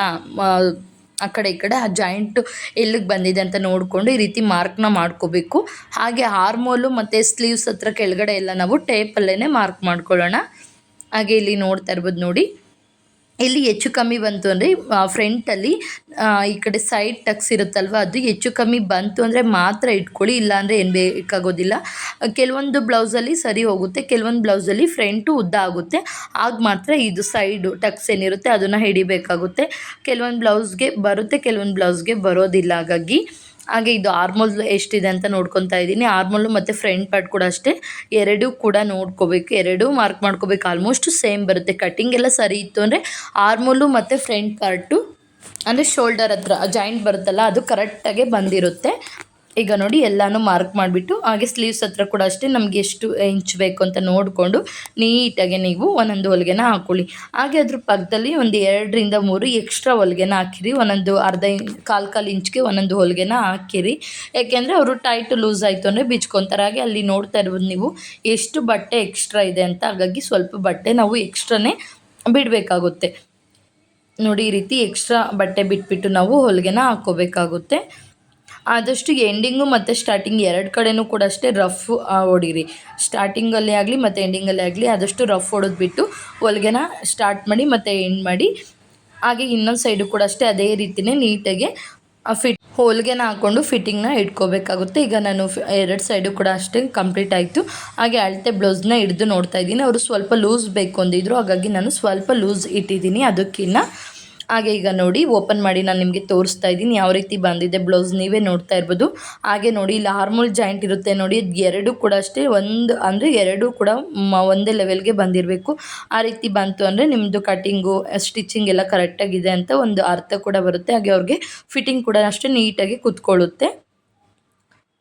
ಆ, ಕಡೆ ಈ ಕಡೆ ಆ ಜಾಯಿಂಟು ಎಲ್ಲಿಗೆ ಬಂದಿದೆ ಅಂತ ನೋಡಿಕೊಂಡು ಈ ರೀತಿ ಮಾರ್ಕ್ನ ಮಾಡ್ಕೋಬೇಕು. ಹಾಗೆ ಹಾರ್ಮೋಲು ಮತ್ತು ಸ್ಲೀವ್ಸ್ ಹತ್ರ ಕೆಳಗಡೆ ಎಲ್ಲ ನಾವು ಟೇಪಲ್ಲೇ ಮಾರ್ಕ್ ಮಾಡ್ಕೊಳ್ಳೋಣ. ಹಾಗೆ ಇಲ್ಲಿ ನೋಡ್ತಾ ಇರ್ಬೋದು ನೋಡಿ. ಇಲ್ಲಿ ಹೆಚ್ಚು ಕಮ್ಮಿ ಬಂತು ಅಂದರೆ ಫ್ರಂಟಲ್ಲಿ ಈ ಕಡೆ ಸೈಡ್ ಟಕ್ಸ್ ಇರುತ್ತಲ್ವ, ಅದು ಹೆಚ್ಚು ಕಮ್ಮಿ ಬಂತು ಅಂದರೆ ಮಾತ್ರ ಇಟ್ಕೊಳ್ಳಿ, ಇಲ್ಲಾಂದರೆ ಏನು ಬೇಕಾಗೋದಿಲ್ಲ. ಕೆಲವೊಂದು ಬ್ಲೌಸಲ್ಲಿ ಸರಿ ಹೋಗುತ್ತೆ, ಕೆಲವೊಂದು ಬ್ಲೌಸಲ್ಲಿ ಫ್ರಂಟು ಉದ್ದ ಆಗುತ್ತೆ. ಆಗ ಮಾತ್ರ ಇದು ಸೈಡು ಟಕ್ಸ್ ಏನಿರುತ್ತೆ, ಅದನ್ನು ಹಿಡಿಬೇಕಾಗುತ್ತೆ. ಕೆಲವೊಂದು ಬ್ಲೌಸ್ಗೆ ಬರುತ್ತೆ, ಕೆಲವೊಂದು ಬ್ಲೌಸ್ಗೆ ಬರೋದಿಲ್ಲ, ಹಾಗಾಗಿ. ಹಾಗೆ ಇದು ಆರ್ಮೋಲ್ ಎಷ್ಟಿದೆ ಅಂತ ನೋಡ್ಕೊತಾ ಇದ್ದೀನಿ. ಆರ್ಮೋಲು ಮತ್ತು ಫ್ರಂಟ್ ಪಾರ್ಟ್ ಕೂಡ ಅಷ್ಟೇ. ಎರಡೂ ಕೂಡ ನೋಡ್ಕೋಬೇಕು. ಎರಡೂ ಮಾರ್ಕ್ ಮಾಡ್ಕೋಬೇಕು. ಆಲ್ಮೋಸ್ಟ್ ಸೇಮ್ ಬರುತ್ತೆ. ಕಟಿಂಗ್ ಎಲ್ಲ ಸರಿ ಇತ್ತು ಅಂದರೆ ಆರ್ಮೋಲು ಮತ್ತು ಫ್ರಂಟ್ ಪಾರ್ಟು ಅಂದರೆ ಶೋಲ್ಡರ್ ಹತ್ರ ಜಾಯಿಂಟ್ ಬರುತ್ತಲ್ಲ, ಅದು ಕರೆಕ್ಟಾಗೆ ಬಂದಿರುತ್ತೆ. ಈಗ ನೋಡಿ ಎಲ್ಲನೂ ಮಾರ್ಕ್ ಮಾಡಿಬಿಟ್ಟು, ಹಾಗೆ ಸ್ಲೀವ್ಸ್ ಹತ್ರ ಕೂಡ ಅಷ್ಟೇ ನಮಗೆ ಎಷ್ಟು ಇಂಚ್ ಬೇಕು ಅಂತ ನೋಡಿಕೊಂಡು ನೀಟಾಗಿ ನೀವು ಒಂದೊಂದು ಹೊಲಿಗೆನ ಹಾಕೊಳ್ಳಿ. ಹಾಗೆ ಅದ್ರ ಪಕ್ಕದಲ್ಲಿ ಒಂದು ಎರಡರಿಂದ ಮೂರು ಎಕ್ಸ್ಟ್ರಾ ಹೊಲಿಗೆನ ಹಾಕಿರಿ. ಒಂದೊಂದು ಅರ್ಧ ಕಾಲು ಕಾಲು ಇಂಚ್ಗೆ ಒಂದೊಂದು ಹೊಲಿಗೆನ ಹಾಕಿರಿ. ಯಾಕೆಂದರೆ ಅವರು ಟೈಟ್ ಲೂಸ್ ಆಯಿತು ಅಂದರೆ ಬಿಚ್ಕೊತಾರೆ. ಹಾಗೆ ಅಲ್ಲಿ ನೋಡ್ತಾ ಇರ್ಬೋದು ನೀವು ಎಷ್ಟು ಬಟ್ಟೆ ಎಕ್ಸ್ಟ್ರಾ ಇದೆ ಅಂತ. ಹಾಗಾಗಿ ಸ್ವಲ್ಪ ಬಟ್ಟೆ ನಾವು ಎಕ್ಸ್ಟ್ರಾನೇ ಬಿಡಬೇಕಾಗುತ್ತೆ. ನೋಡಿ ಈ ರೀತಿ ಎಕ್ಸ್ಟ್ರಾ ಬಟ್ಟೆ ಬಿಟ್ಬಿಟ್ಟು ನಾವು ಹೊಲಿಗೆನ ಹಾಕ್ಕೋಬೇಕಾಗುತ್ತೆ ಆದಷ್ಟು ಎಂಡಿಂಗು ಮತ್ತು ಸ್ಟಾರ್ಟಿಂಗ್ ಎರಡು ಕಡೆಯೂ ಕೂಡ ಅಷ್ಟೇ ರಫ್ ಹೊಡೀರಿ ಸ್ಟಾರ್ಟಿಂಗಲ್ಲೇ ಆಗಲಿ ಮತ್ತು ಎಂಡಿಂಗಲ್ಲೇ ಆಗಲಿ ಆದಷ್ಟು ರಫ್ ಹೊಡೆದ್ಬಿಟ್ಟು ಹೊಲಿಗೆನ ಸ್ಟಾರ್ಟ್ ಮಾಡಿ ಮತ್ತು ಎಂಡ್ ಮಾಡಿ, ಹಾಗೆ ಇನ್ನೊಂದು ಸೈಡು ಕೂಡ ಅಷ್ಟೇ ಅದೇ ರೀತಿಯೇ ನೀಟಾಗಿ ಫಿಟ್ ಹೋಲ್ಗೆನ ಹಾಕ್ಕೊಂಡು ಫಿಟ್ಟಿಂಗ್ನ ಇಟ್ಕೋಬೇಕಾಗುತ್ತೆ. ಈಗ ನಾನು ಎರಡು ಸೈಡು ಕೂಡ ಅಷ್ಟೇ ಕಂಪ್ಲೀಟ್ ಆಯಿತು. ಹಾಗೆ ಅಳತೆ ಬ್ಲೌಸ್ನ ಹಿಡಿದು ನೋಡ್ತಾ ಇದ್ದೀನಿ. ಅವರು ಸ್ವಲ್ಪ ಲೂಸ್ ಬೇಕು ಅಂದಿದ್ರು. ಹಾಗಾಗಿ ನಾನು ಸ್ವಲ್ಪ ಲೂಸ್ ಇಟ್ಟಿದ್ದೀನಿ. ಅದಕ್ಕಿನ್ನ ಹಾಗೆ ಈಗ ನೋಡಿ, ಓಪನ್ ಮಾಡಿ ನಾನು ನಿಮಗೆ ತೋರಿಸ್ತಾ ಇದ್ದೀನಿ. ಯಾವ ರೀತಿ ಬಂದಿದೆ ಬ್ಲೌಸ್ ನೀವೇ ನೋಡ್ತಾ ಇರ್ಬೋದು. ಹಾಗೆ ನೋಡಿ, ಇಲ್ಲಿ ಹಾರ್ಮೋಲ್ ಜಾಯಿಂಟ್ ಇರುತ್ತೆ ನೋಡಿ. ಎರಡು ಕೂಡ ಅಷ್ಟೇ, ಒಂದು ಅಂದರೆ ಎರಡು ಕೂಡ ಒಂದೇ ಲೆವೆಲ್ಗೆ ಬಂದಿರಬೇಕು. ಆ ರೀತಿ ಬಂತು ಅಂದರೆ ನಿಮ್ಮದು ಕಟಿಂಗು ಸ್ಟಿಚಿಂಗ್ ಎಲ್ಲ ಕರೆಕ್ಟಾಗಿದೆ ಅಂತ ಒಂದು ಅರ್ಥ ಕೂಡ ಬರುತ್ತೆ. ಹಾಗೆ ಅವ್ರಿಗೆ ಫಿಟ್ಟಿಂಗ್ ಕೂಡ ಅಷ್ಟೇ ನೀಟಾಗಿ ಕುತ್ಕೊಳ್ಳುತ್ತೆ.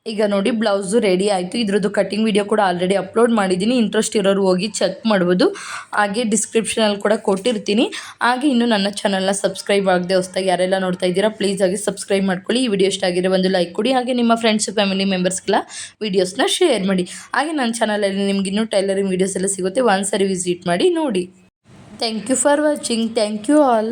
ಈಗ ನೋಡಿ ಬ್ಲೌಸು ರೆಡಿ ಆಯಿತು. ಇದ್ರದ್ದು ಕಟಿಂಗ್ ವಿಡಿಯೋ ಕೂಡ ಆಲ್ರೆಡಿ ಅಪ್ಲೋಡ್ ಮಾಡಿದ್ದೀನಿ. ಇಂಟ್ರೆಸ್ಟ್ ಇರೋರು ಹೋಗಿ ಚೆಕ್ ಮಾಡ್ಬೋದು. ಹಾಗೆ ಡಿಸ್ಕ್ರಿಪ್ಷನಲ್ಲಿ ಕೂಡ ಕೊಟ್ಟಿರ್ತೀನಿ. ಹಾಗೆ ಇನ್ನು ನನ್ನ ಚಾನಲ್ನ ಸಬ್ಸ್ಕ್ರೈಬ್ ಆಗದೆ ಹೊಸ್ದಾಗಿ ಯಾರೆಲ್ಲ ನೋಡ್ತಾ ಇದ್ದೀರಾ ಪ್ಲೀಸ್ ಆಗಿ ಸಬ್ಸ್ಕ್ರೈಬ್ ಮಾಡ್ಕೊಳ್ಳಿ. ಈ ವಿಡಿಯೋ ಇಷ್ಟ ಆಗಿರೋ ಒಂದು ಲೈಕ್ ಕೊಡಿ. ಹಾಗೆ ನಿಮ್ಮ ಫ್ರೆಂಡ್ಸ್ ಫ್ಯಾಮಿಲಿ ಮೆಂಬರ್ಸ್ಗೆಲ್ಲ ವೀಡಿಯೋಸ್ನ ಶೇರ್ ಮಾಡಿ. ಹಾಗೆ ನನ್ನ ಚಾನಲಲ್ಲಿ ನಿಮ್ಗೆ ಇನ್ನೂ ಟೈಲರಿಂಗ್ ವೀಡಿಯೋಸ್ ಎಲ್ಲ ಸಿಗುತ್ತೆ. ಒಂದ್ಸರಿ ವಿಸಿಟ್ ಮಾಡಿ ನೋಡಿ. Thank you for watching thank you all